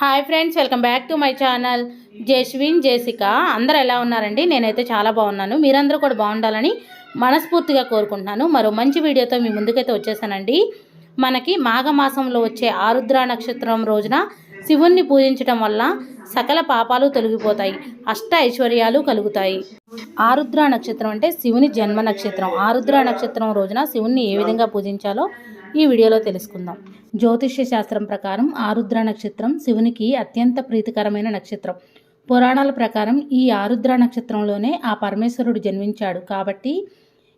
Hi friends welcome back to my channel. Jaswin Jessica అందరు ఎలా ఉన్నారండి? నేనైతే చాలా బాగున్నాను. మీరందరూ కూడా బాగుండాలని మనస్ఫూర్తిగా కోరుకుంటున్నాను. మరో మంచి వీడియోతో మీ ముందుకైతే వచ్చేసానండి. మనకి మాఘమాసంలో వచ్చే ఆరుద్ర నక్షత్రం రోజున శివుణ్ణి పూజించడం వల్ల సకల పాపాలు తొలగిపోతాయి. అష్ట ఐశ్వర్యాలు కలుగుతాయి. ఆరుద్ర నక్షత్రం అంటే శివుని జన్మ నక్షత్రం. ఆరుద్ర నక్షత్రం రోజున శివుణ్ణి ఏ విధంగా పూజించాలో ఈ వీడియోలో తెలుసుకుందాం. జ్యోతిష్య శాస్త్రం ప్రకారం ఆరుద్ర నక్షత్రం శివునికి అత్యంత ప్రీతికరమైన నక్షత్రం. పురాణాల ప్రకారం ఈ ఆరుద్ర నక్షత్రంలోనే ఆ పరమేశ్వరుడు జన్మించాడు కాబట్టి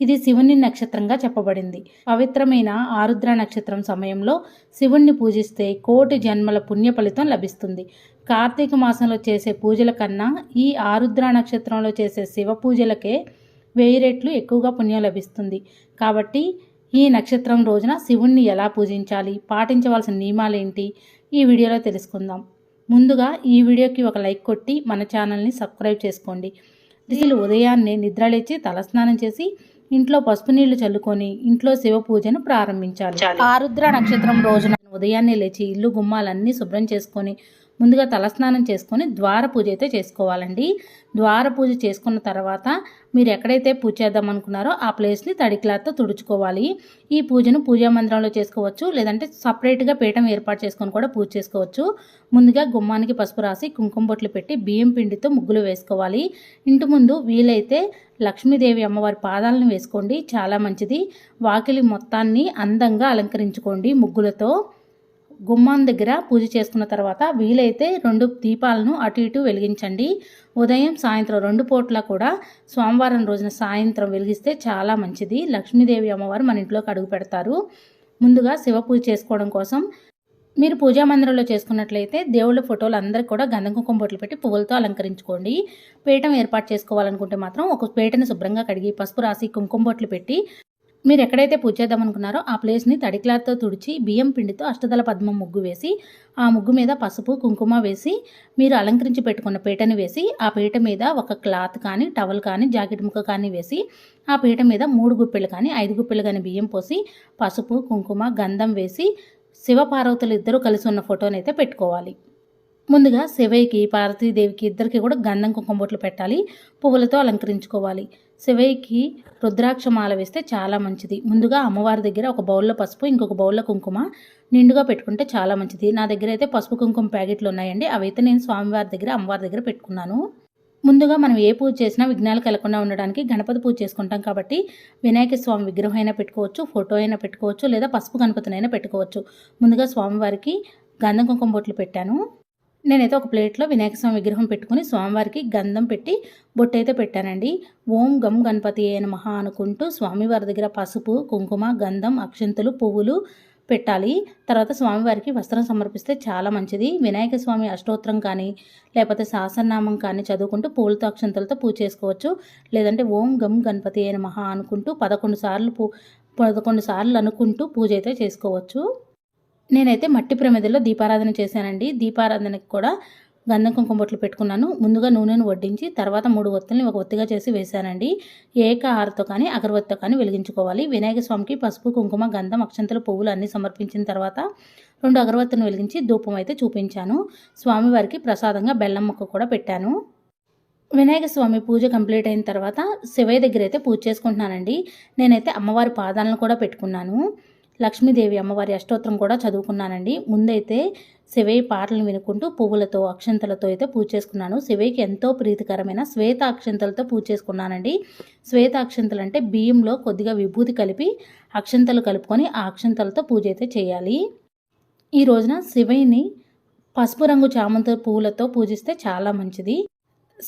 ఇది శివుని నక్షత్రంగా చెప్పబడింది. పవిత్రమైన ఆరుద్ర నక్షత్రం సమయంలో శివుణ్ణి పూజిస్తే కోటి జన్మల పుణ్య ఫలితం లభిస్తుంది. కార్తీక మాసంలో చేసే పూజల కన్నా ఈ ఆరుద్ర నక్షత్రంలో చేసే శివ పూజలకే వెయ్యి రెట్లు ఎక్కువగా పుణ్యం లభిస్తుంది. కాబట్టి ఈ నక్షత్రం రోజున శివుణ్ణి ఎలా పూజించాలి? పాటించవలసిన నియమాలేంటి? ఈ వీడియోలో తెలుసుకుందాం. ముందుగా ఈ వీడియోకి ఒక లైక్ కొట్టి మన ఛానల్ని సబ్స్క్రైబ్ చేసుకోండి. అసలు ఉదయాన్నే నిద్రలేచి తలస్నానం చేసి ఇంట్లో పసుపు నీళ్ళు చల్లుకొని ఇంట్లో శివ పూజను ప్రారంభించాలి. ఆరుద్ర నక్షత్రం రోజున ఉదయాన్నే లేచి ఇల్లు గుమ్మాలన్నీ శుభ్రం చేసుకొని ముందుగా తలస్నానం చేసుకొని ద్వార పూజ అయితే చేసుకోవాలండి. ద్వార పూజ చేసుకున్న తర్వాత మీరు ఎక్కడైతే పూజ చేద్దాం అనుకున్నారో ఆ ప్లేస్ని తడి క్లాత్తో తుడుచుకోవాలి. ఈ పూజను పూజా మందిరంలో చేసుకోవచ్చు లేదంటే సపరేట్గా పీఠం ఏర్పాటు చేసుకొని కూడా పూజ చేసుకోవచ్చు. ముందుగా గుమ్మానికి పసుపు రాసి కుంకుమ బొట్లు పెట్టి బియ్యం పిండితో ముగ్గులు వేసుకోవాలి. ఇంటి ముందు వీలైతే లక్ష్మీదేవి అమ్మవారి పాదాలను వేసుకోండి చాలా మంచిది. వాకిలి మొత్తాన్ని అందంగా అలంకరించుకోండి ముగ్గులతో. గుమ్మం దగ్గర పూజ చేసుకున్న తర్వాత వీలైతే రెండు దీపాలను అటు ఇటు వెలిగించండి. ఉదయం సాయంత్రం రెండు పూట్ల కూడా సోమవారం రోజున సాయంత్రం వెలిగిస్తే చాలా మంచిది. లక్ష్మీదేవి అమ్మవారు మన ఇంట్లోకి అడుగు పెడతారు. ముందుగా శివ పూజ చేసుకోవడం కోసం మీరు పూజా మందిరంలో చేసుకున్నట్లయితే దేవుళ్ళ ఫోటోలు అందరికీ కూడా గంధం కుంకుమ బొట్లు పెట్టి పువ్వులతో అలంకరించుకోండి. పీఠం ఏర్పాటు చేసుకోవాలనుకుంటే మాత్రం ఒక పీటను శుభ్రంగా కడిగి పసుపు రాసి కుంకుమ బొట్లు పెట్టి మీరు ఎక్కడైతే పూజ చేద్దాం అనుకున్నారో ఆ ప్లేస్ని తడి క్లాత్తో తుడిచి బియ్యం పిండితో అష్టదల పద్మం ముగ్గు వేసి ఆ ముగ్గు మీద పసుపు కుంకుమ వేసి మీరు అలంకరించి పెట్టుకున్న పీటని వేసి ఆ పీట మీద ఒక క్లాత్ కానీ టవల్ కానీ జాకెట్ ముక్క కానీ వేసి ఆ పీట మీద మూడు గుప్పెలు కానీ ఐదు గుప్పెలు కానీ బియ్యం పోసి పసుపు కుంకుమ గంధం వేసి శివపార్వతులు ఇద్దరూ కలిసి ఉన్న ఫోటోని అయితే పెట్టుకోవాలి. ముందుగా శివయ్యకి పార్వతీదేవికి ఇద్దరికి కూడా గంధం కుంకుమ బొట్లు పెట్టాలి. పువ్వులతో అలంకరించుకోవాలి. శివయ్యకి రుద్రాక్ష మాల వేస్తే చాలా మంచిది. ముందుగా అమ్మవారి దగ్గర ఒక బౌల్లో పసుపు ఇంకొక బౌల్లో కుంకుమ నిండుగా పెట్టుకుంటే చాలా మంచిది. నా దగ్గర అయితే పసుపు కుంకుమ ప్యాకెట్లు ఉన్నాయండి. అవైతే నేను స్వామివారి దగ్గర అమ్మవారి దగ్గర పెట్టుకున్నాను. ముందుగా మనం ఏ పూజ చేసినా విఘ్నాలు కలగకుండా ఉండడానికి గణపతి పూజ చేసుకుంటాం కాబట్టి వినాయక స్వామి విగ్రహం అయినా పెట్టుకోవచ్చు ఫోటో అయినా పెట్టుకోవచ్చు లేదా పసుపు గణపతినైనా పెట్టుకోవచ్చు. ముందుగా స్వామివారికి గంధం కుంకుమ బొట్లు పెట్టాను. నేనైతే ఒక ప్లేట్లో వినాయక స్వామి విగ్రహం పెట్టుకుని స్వామివారికి గంధం పెట్టి బొట్టు అయితే పెట్టానండి. ఓం గం గణపతి అయిన మహా అనుకుంటూ స్వామివారి దగ్గర పసుపు కుంకుమ గంధం అక్షంతులు పువ్వులు పెట్టాలి. తర్వాత స్వామివారికి వస్త్రం సమర్పిస్తే చాలా మంచిది. వినాయక స్వామి అష్టోత్తరం కానీ లేకపోతే సహస్రనామం కానీ చదువుకుంటూ పూలతో అక్షంతలతో పూజ చేసుకోవచ్చు. లేదంటే ఓం గం గణపతి అయిన మహా అనుకుంటూ పదకొండు సార్లు పూ పదకొండు సార్లు అనుకుంటూ పూజ అయితే చేసుకోవచ్చు. నేనైతే మట్టి ప్రమిదలో దీపారాధన చేశానండి. దీపారాధనకి కూడా గంధం కుంకుమ బొట్లు పెట్టుకున్నాను. ముందుగా నూనెను వడ్డించి తర్వాత మూడు ఒత్తుల్ని ఒక ఒత్తిగా చేసి వేశానండి. ఏక ఆరతో కానీ అగరవత్తితో కానీ వెలిగించుకోవాలి. వినాయక స్వామికి పసుపు కుంకుమ గంధం అక్షంతలు పువ్వులు అన్నీ సమర్పించిన తర్వాత రెండు అగరవత్తులను వెలిగించి ధూపం అయితే చూపించాను. స్వామివారికి ప్రసాదంగా బెల్లం మొక్క కూడా పెట్టాను. వినాయక స్వామి పూజ కంప్లీట్ అయిన తర్వాత శివయ్య దగ్గర అయితే పూజ చేసుకుంటున్నానండి. నేనైతే అమ్మవారి పాదాలను కూడా పెట్టుకున్నాను. లక్ష్మీదేవి అమ్మవారి అష్టోత్తరం కూడా చదువుకున్నానండి. ముందైతే శివయ్య పాటలు వినుకుంటూ పువ్వులతో అక్షంతలతో అయితే పూజ చేసుకున్నాను. శివయ్యకి ఎంతో ప్రీతికరమైన శ్వేత అక్షంతలతో పూజ చేసుకున్నానండి. శ్వేత అక్షంతలు అంటే బియ్యంలో కొద్దిగా విభూతి కలిపి అక్షంతలు కలుపుకొని ఆ అక్షంతలతో పూజ అయితే చేయాలి. ఈ రోజున శివయ్యని పసుపు రంగు చామంతి పువ్వులతో పూజిస్తే చాలా మంచిది.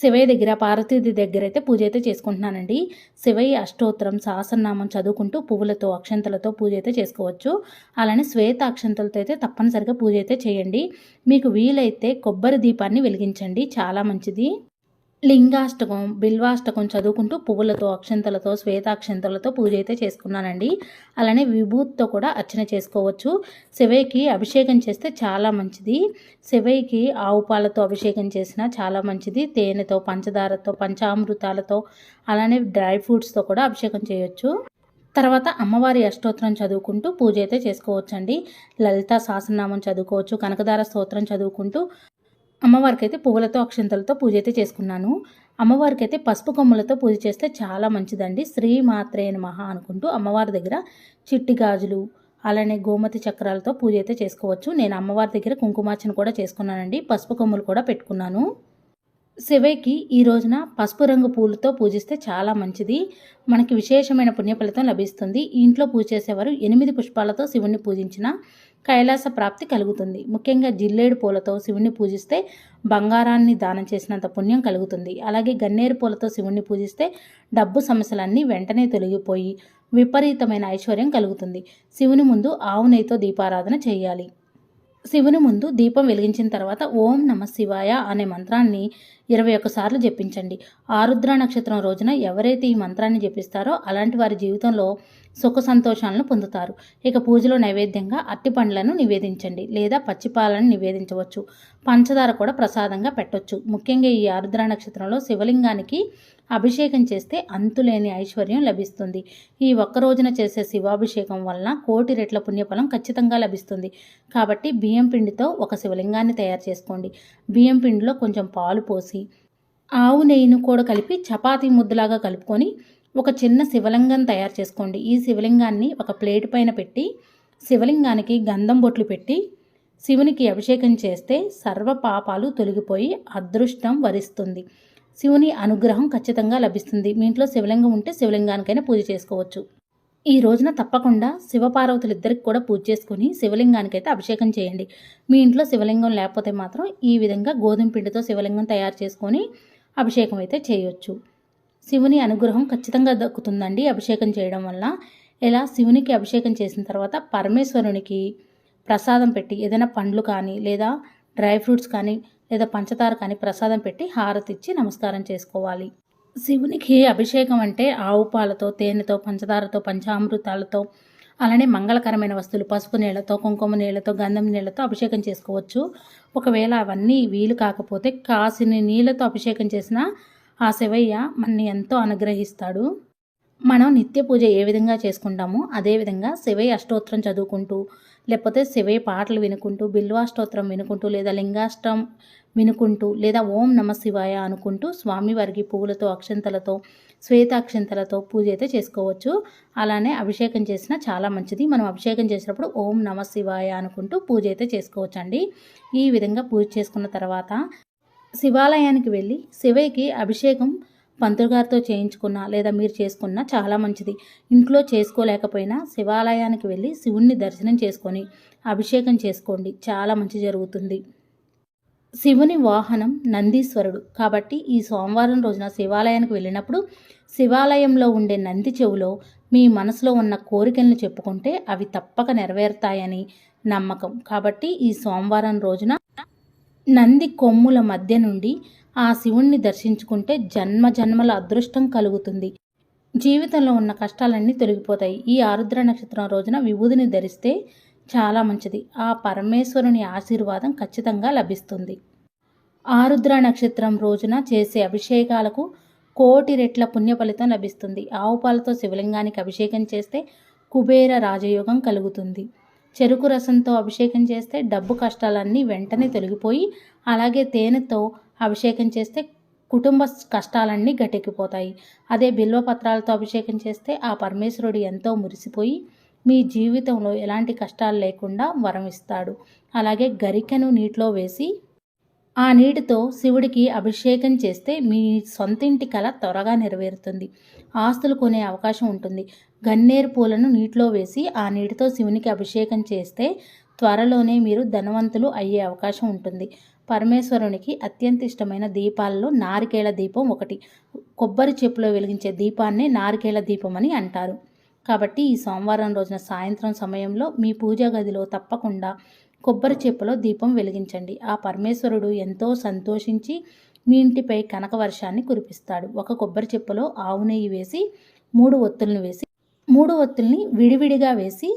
శివయ్య దగ్గర పార్వతీది దగ్గర అయితే పూజ అయితే చేసుకుంటున్నానండి. శివయ్య అష్టోత్తరం సహస్రనామం చదువుకుంటూ పువ్వులతో అక్షంతలతో పూజ అయితే చేసుకోవచ్చు. అలానే శ్వేత అక్షంతలతో అయితే తప్పనిసరిగా పూజ అయితే చేయండి. మీకు వీలైతే కొబ్బరి దీపాన్ని వెలిగించండి. చాలా మంచిది. లింగాష్టకం బిల్వాష్టకం చదువుకుంటూ పువ్వులతో అక్షంతలతో శ్వేతాక్షంతలతో పూజ అయితే చేసుకున్నానండి. అలానే విభూతితో కూడా అర్చన చేసుకోవచ్చు. శివయ్యకి అభిషేకం చేస్తే చాలా మంచిది. శివయ్యకి ఆవు పాలతో అభిషేకం చేసినా చాలా మంచిది. తేనెతో పంచదారతో పంచామృతాలతో అలానే డ్రై ఫ్రూట్స్తో కూడా అభిషేకం చేయొచ్చు. తర్వాత అమ్మవారి అష్టోత్తరం చదువుకుంటూ పూజ అయితే చేసుకోవచ్చండి. లలిత సహస్రనామం చదువుకోవచ్చు కనకదార స్తోత్రం చదువుకుంటూ అమ్మవారికి అయితే పువ్వులతో అక్షంతలతో పూజ అయితే చేసుకున్నాను. అమ్మవారికి అయితే పసుపు కొమ్మలతో పూజ చేస్తే చాలా మంచిదండి. శ్రీ మాత్రే మహా అనుకుంటూ అమ్మవారి దగ్గర చిట్టి గాజులు అలానే గోమతి చక్రాలతో పూజ అయితే చేసుకోవచ్చు. నేను అమ్మవారి దగ్గర కుంకుమార్చన కూడా చేసుకున్నానండి. పసుపు కొమ్ములు కూడా పెట్టుకున్నాను. శివయ్యకి ఈ రోజున పసుపు రంగు పూలతో పూజిస్తే చాలా మంచిది. మనకి విశేషమైన పుణ్యఫలితం లభిస్తుంది. ఇంట్లో పూజ చేసేవారు ఎనిమిది పుష్పాలతో శివుణ్ణి పూజించిన కైలాస ప్రాప్తి కలుగుతుంది. ముఖ్యంగా జిల్లేడు పూలతో శివుణ్ణి పూజిస్తే బంగారాన్ని దానం చేసినంత పుణ్యం కలుగుతుంది. అలాగే గన్నేరు పూలతో శివుణ్ణి పూజిస్తే డబ్బు సమస్యలన్నీ వెంటనే తొలగిపోయి విపరీతమైన ఐశ్వర్యం కలుగుతుంది. శివుని ముందు ఆవు నెయ్యితో దీపారాధన చేయాలి. శివుని ముందు దీపం వెలిగించిన తర్వాత ఓం నమ శివాయ అనే మంత్రాన్ని ఇరవై ఒక్కసార్లు జపించండి. ఆరుద్ర నక్షత్రం రోజున ఎవరైతే ఈ మంత్రాన్ని జపిస్తారో అలాంటి వారి జీవితంలో సుఖ సంతోషాలను పొందుతారు. ఇక పూజలో నైవేద్యంగా అట్టి పండ్లను నివేదించండి లేదా పచ్చిపాలను నివేదించవచ్చు. పంచదార కూడా ప్రసాదంగా పెట్టవచ్చు ముఖ్యంగా ఈ ఆరుద్ర నక్షత్రంలో శివలింగానికి అభిషేకం చేస్తే అంతులేని ఐశ్వర్యం లభిస్తుంది. ఈ ఒక్క రోజున చేసే శివాభిషేకం వలన కోటి రెట్ల పుణ్యఫలం ఖచ్చితంగా లభిస్తుంది. కాబట్టి బియ్యం పిండితో ఒక శివలింగాన్ని తయారు చేసుకోండి. బియ్యం పిండిలో కొంచెం పాలు పోసి ఆవు నెయ్యిని కూడా కలిపి చపాతీ ముద్దలాగా కలుపుకొని ఒక చిన్న శివలింగం తయారు చేసుకోండి. ఈ శివలింగాన్ని ఒక ప్లేట్ పైన పెట్టి శివలింగానికి గంధం బొట్లు పెట్టి శివునికి అభిషేకం చేస్తే సర్వ పాపాలు తొలగిపోయి అదృష్టం వరిస్తుంది. శివుని అనుగ్రహం ఖచ్చితంగా లభిస్తుంది. మీ ఇంట్లో శివలింగం ఉంటే శివలింగానికైనా పూజ చేసుకోవచ్చు. ఈ రోజున తప్పకుండా శివపార్వతులు ఇద్దరికి కూడా పూజ చేసుకుని శివలింగానికైతే అభిషేకం చేయండి. మీ ఇంట్లో శివలింగం లేకపోతే మాత్రం ఈ విధంగా గోధుమ పిండితో శివలింగం తయారు చేసుకొని అభిషేకం అయితే చేయొచ్చు. శివుని అనుగ్రహం ఖచ్చితంగా దక్కుతుందండి అభిషేకం చేయడం వల్ల. ఇలా శివునికి అభిషేకం చేసిన తర్వాత పరమేశ్వరునికి ప్రసాదం పెట్టి ఏదైనా పండ్లు కానీ లేదా డ్రై ఫ్రూట్స్ కానీ లేదా పంచదార కానీ ప్రసాదం పెట్టి హారతి ఇచ్చి నమస్కారం చేసుకోవాలి. శివునికి అభిషేకం అంటే ఆవు పాలతో తేనెతో పంచదారతో పంచామృతాలతో అలానే మంగళకరమైన వస్తువులు పసుపు నీళ్ళతో కుంకుమ నీళ్ళతో గంధం నీళ్ళతో అభిషేకం చేసుకోవచ్చు. ఒకవేళ అవన్నీ వీలు కాకపోతే కాసిని నీళ్ళతో అభిషేకం చేసిన ఆ శివయ్య మనని ఎంతో అనుగ్రహిస్తాడు. మనం నిత్య పూజ ఏ విధంగా చేసుకుంటామో అదేవిధంగా శివయ్య అష్టోత్తరం చదువుకుంటూ లేకపోతే శివయ్య పాటలు వినుకుంటూ బిల్వాష్టోత్రం వినుకుంటూ లేదా లింగాష్టం వినుకుంటూ లేదా ఓం నమ శివాయ అనుకుంటూ స్వామివారికి పువ్వులతో అక్షంతలతో శ్వేతాక్షంతలతో పూజ అయితే చేసుకోవచ్చు. అలానే అభిషేకం చేసిన చాలా మంచిది. మనం అభిషేకం చేసినప్పుడు ఓం నమ శివాయ అనుకుంటూ పూజ అయితే చేసుకోవచ్చు అండి ఈ విధంగా పూజ చేసుకున్న తర్వాత శివాలయానికి వెళ్ళి శివయ్యకి అభిషేకం పంతులు గారితో చేయించుకున్నా లేదా మీరు చేసుకున్నా చాలా మంచిది. ఇంట్లో చేసుకోలేకపోయినా శివాలయానికి వెళ్ళి శివుణ్ణి దర్శనం చేసుకొని అభిషేకం చేసుకోండి. చాలా మంచి జరుగుతుంది. శివుని వాహనం నందీశ్వరుడు. కాబట్టి ఈ సోమవారం రోజున శివాలయానికి వెళ్ళినప్పుడు శివాలయంలో ఉండే నంది చెవులో మీ మనసులో ఉన్న కోరికలను చెప్పుకుంటే అవి తప్పక నెరవేరుతాయని నమ్మకం. కాబట్టి ఈ సోమవారం రోజున నంది కొమ్ముల మధ్య నుండి ఆ శివుణ్ణి దర్శించుకుంటే జన్మ జన్మల అదృష్టం కలుగుతుంది. జీవితంలో ఉన్న కష్టాలన్నీ తొలగిపోతాయి. ఈ ఆరుద్ర నక్షత్రం రోజున విభూదిని ధరిస్తే చాలా మంచిది. ఆ పరమేశ్వరుని ఆశీర్వాదం ఖచ్చితంగా లభిస్తుంది. ఆరుద్ర నక్షత్రం రోజున చేసే అభిషేకాలకు కోటి రెట్ల పుణ్య ఫలితం లభిస్తుంది. ఆవు పాలతో శివలింగానికి అభిషేకం చేస్తే కుబేర రాజయోగం కలుగుతుంది. చెరుకు రసంతో అభిషేకం చేస్తే డబ్బు కష్టాలన్నీ వెంటనే తొలగిపోయి అలాగే తేనెతో అభిషేకం చేస్తే కుటుంబ కష్టాలన్నీ గట్టెక్కిపోతాయి. అదే బిల్వ పత్రాలతో అభిషేకం చేస్తే ఆ పరమేశ్వరుడు ఎంతో మురిసిపోయి మీ జీవితంలో ఎలాంటి కష్టాలు లేకుండా వరం ఇస్తాడు. అలాగే గరికెను నీటిలో వేసి ఆ నీటితో శివుడికి అభిషేకం చేస్తే మీ సొంతింటి కళ త్వరగా నెరవేరుతుంది. ఆస్తులు కొనే అవకాశం ఉంటుంది. గన్నేరు పూలను నీటిలో వేసి ఆ నీటితో శివునికి అభిషేకం చేస్తే త్వరలోనే మీరు ధనవంతులు అయ్యే అవకాశం ఉంటుంది. పరమేశ్వరునికి అత్యంత ఇష్టమైన దీపాల్లో నారికేళ దీపం ఒకటి. కొబ్బరి చెప్పులో వెలిగించే దీపాన్నే నారికేళ దీపం అని అంటారు. కాబట్టి ఈ సోమవారం రోజున సాయంత్రం సమయంలో మీ పూజా గదిలో తప్పకుండా కొబ్బరి చెప్పులో దీపం వెలిగించండి. ఆ పరమేశ్వరుడు ఎంతో సంతోషించి మీ ఇంటిపై కనక వర్షాన్ని కురిపిస్తాడు. ఒక కొబ్బరి చెప్పులో ఆవు నెయ్యి వేసి మూడు ఒత్తులను వేసి మూడు ఒత్తుల్ని విడివిడిగా వేసి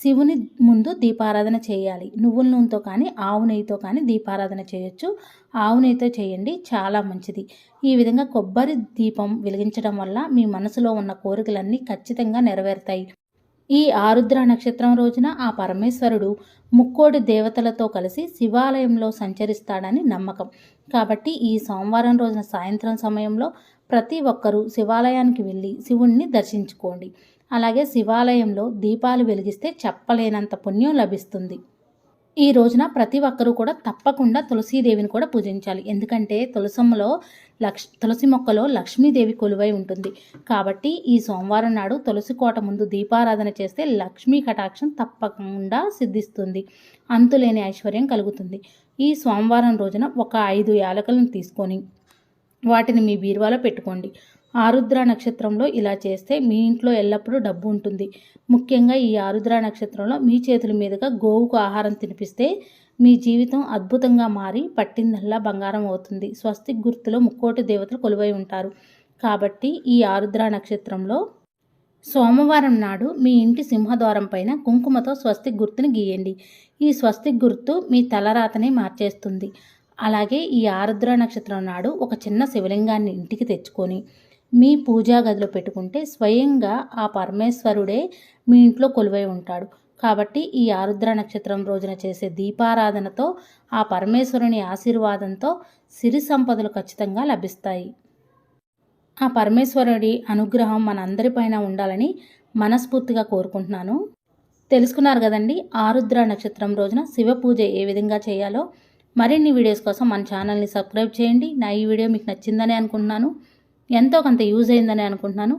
శివుని ముందు దీపారాధన చేయాలి. నువ్వుల నూనెతో కానీ ఆవు నెయ్యితో కానీ దీపారాధన చేయొచ్చు. ఆవు నెయ్యితో చేయండి చాలా మంచిది. ఈ విధంగా కొబ్బరి దీపం వెలిగించడం వల్ల మీ మనసులో ఉన్న కోరికలన్నీ ఖచ్చితంగా నెరవేరుతాయి. ఈ ఆరుద్ర నక్షత్రం రోజున ఆ పరమేశ్వరుడు ముక్కోడి దేవతలతో కలిసి శివాలయంలో సంచరిస్తాడని నమ్మకం. కాబట్టి ఈ సోమవారం రోజున సాయంత్రం సమయంలో ప్రతి ఒక్కరూ శివాలయానికి వెళ్ళి శివుణ్ణి దర్శించుకోండి. అలాగే శివాలయంలో దీపాలు వెలిగిస్తే చెప్పలేనంత పుణ్యం లభిస్తుంది. ఈ రోజున ప్రతి ఒక్కరూ కూడా తప్పకుండా తులసీదేవిని కూడా పూజించాలి. ఎందుకంటే తులసమ్మలో లక్ష్ తులసి మొక్కలో లక్ష్మీదేవి కొలువై ఉంటుంది. కాబట్టి ఈ సోమవారం నాడు తులసి కోట ముందు దీపారాధన చేస్తే లక్ష్మీ కటాక్షం తప్పకుండా సిద్ధిస్తుంది. అంతులేని ఐశ్వర్యం కలుగుతుంది. ఈ సోమవారం రోజున ఒక ఐదు యాలకులను తీసుకొని వాటిని మీ బీరువాలో పెట్టుకోండి. ఆరుద్ర నక్షత్రంలో ఇలా చేస్తే మీ ఇంట్లో ఎల్లప్పుడూ డబ్బు ఉంటుంది. ముఖ్యంగా ఈ ఆరుద్ర నక్షత్రంలో మీ చేతుల మీదుగా గోవుకు ఆహారం తినిపిస్తే మీ జీవితం అద్భుతంగా మారి పట్టిందల్లా బంగారం అవుతుంది. స్వస్తిక్ గుర్తులో ముక్కోటి దేవతలు కొలువై ఉంటారు. కాబట్టి ఈ ఆరుద్ర నక్షత్రంలో సోమవారం నాడు మీ ఇంటి సింహద్వారం పైన కుంకుమతో స్వస్తిక్ గుర్తుని గీయండి. ఈ స్వస్తిక్ గుర్తు మీ తలరాతనే మార్చేస్తుంది. అలాగే ఈ ఆరుద్ర నక్షత్రం నాడు ఒక చిన్న శివలింగాన్ని ఇంటికి తెచ్చుకొని మీ పూజా గదిలో పెట్టుకుంటే స్వయంగా ఆ పరమేశ్వరుడే మీ ఇంట్లో కొలువై ఉంటాడు. కాబట్టి ఈ ఆరుద్ర నక్షత్రం రోజున చేసే దీపారాధనతో ఆ పరమేశ్వరుని ఆశీర్వాదంతో సిరి సంపదలు ఖచ్చితంగా లభిస్తాయి. ఆ పరమేశ్వరుడి అనుగ్రహం మనందరిపైన ఉండాలని మనస్ఫూర్తిగా కోరుకుంటున్నాను. తెలుసుకున్నారు కదండి ఆరుద్ర నక్షత్రం రోజున శివ పూజ ఏ విధంగా చేయాలో. మరిన్ని వీడియోస్ కోసం మన ఛానల్ని సబ్స్క్రైబ్ చేయండి. నా ఈ వీడియో మీకు నచ్చిందని అనుకుంటున్నాను. ఎంతో కొంత యూజ్ అయిందని అనుకుంటున్నాను.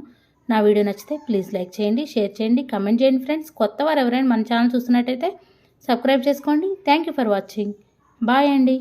నా వీడియో నచ్చితే ప్లీజ్ లైక్ చేయండి షేర్ చేయండి కమెంట్ చేయండి ఫ్రెండ్స్. కొత్త వారు ఎవరైనా మన ఛానల్ చూస్తున్నట్టయితే సబ్స్క్రైబ్ చేసుకోండి. Thank you for watching. Bye అండి.